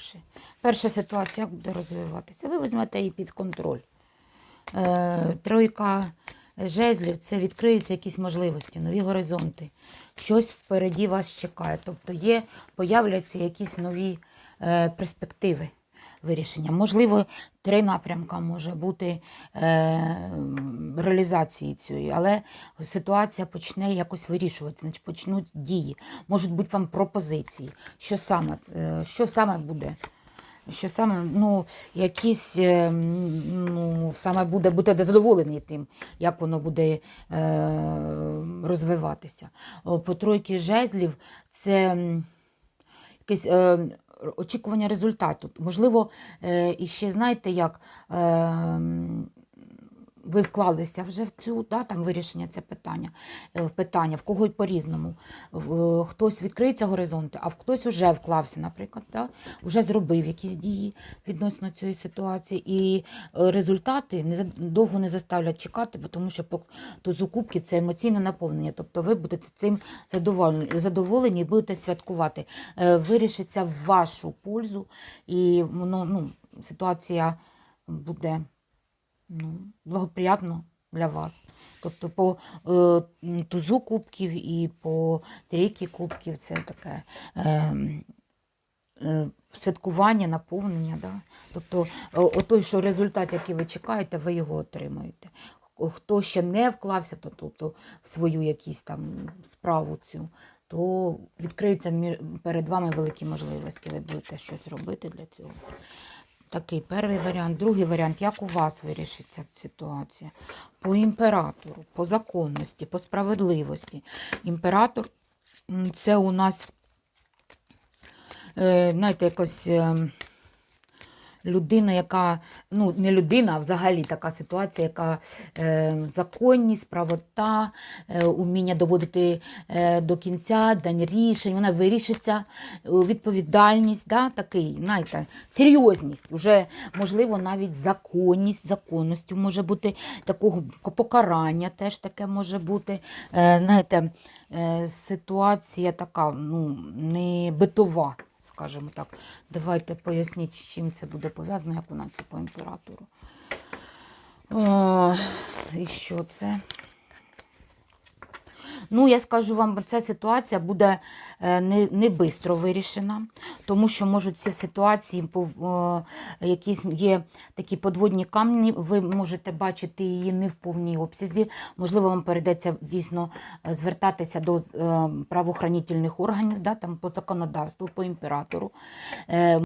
перше. Перша ситуація буде розвиватися. Ви візьмете її під контроль. Е, тройка жезлів це відкриються якісь можливості, нові горизонти. Щось впереді вас чекає. Тобто є, появляться якісь нові е, перспективи вирішення. Можливо, три напрямка може бути е, реалізації цієї, але ситуація почне якось вирішуватися, значить почнуть дії. Можуть бути вам пропозиції. Що саме, е, що саме буде? Що саме, ну, якісь, е, ну, саме буде бути задоволений тим, як воно буде е, розвиватися. По тройки жезлів це якесь е, очікування результату. Можливо, е, і ще знаєте, як е, м, ви вклалися вже в цю да, там, вирішення це питання, е, питання, в кого по-різному. Е, Хтось відкриється горизонти, а в хтось вже вклався, наприклад, да, вже зробив якісь дії відносно цієї ситуації. І е, результати не, довго не заставлять чекати, тому що по тузу це емоційне наповнення. Тобто ви будете цим задоволені, задоволені і будете святкувати. Вирішиться в вашу пользу, і воно, ну, ситуація буде ну, благоприятно для вас. Тобто по е, тузу кубків і по трійки кубків це таке е, е, святкування, наповнення. Да? Тобто о, о той, що результат, який ви чекаєте, ви його отримаєте. Хто ще не вклався, то, тобто в свою якісь там справу цю, то відкриються перед вами великі можливості. Ви будете щось робити для цього. Такий перший варіант. Другий варіант, як у вас вирішиться ситуація? По імператору, по законності, по справедливості. Імператор це у нас, е, знаєте, якось. Людина, яка, ну не людина, а взагалі така ситуація, яка е, законність, правота, е, уміння доводити е, до кінця, дань рішень, вона вирішиться, е, відповідальність, да, такий, знаєте, серйозність, вже, можливо, навіть законність, законністю може бути такого покарання теж таке може бути. Е, знаєте, е, ситуація така, ну, не битова скажімо так. Давайте поясніть, з чим це буде пов'язано, як вона це по імператору. О, і що це? Ну, я скажу вам, ця ситуація буде е, не, не бистро вирішена, тому що можуть ці ситуації, е, якісь є такі подводні камні, ви можете бачити її не в повній обсязі. Можливо, вам перейдеться дійсно е, звертатися до правоохранительних органів, да, там, по законодавству, по імператору.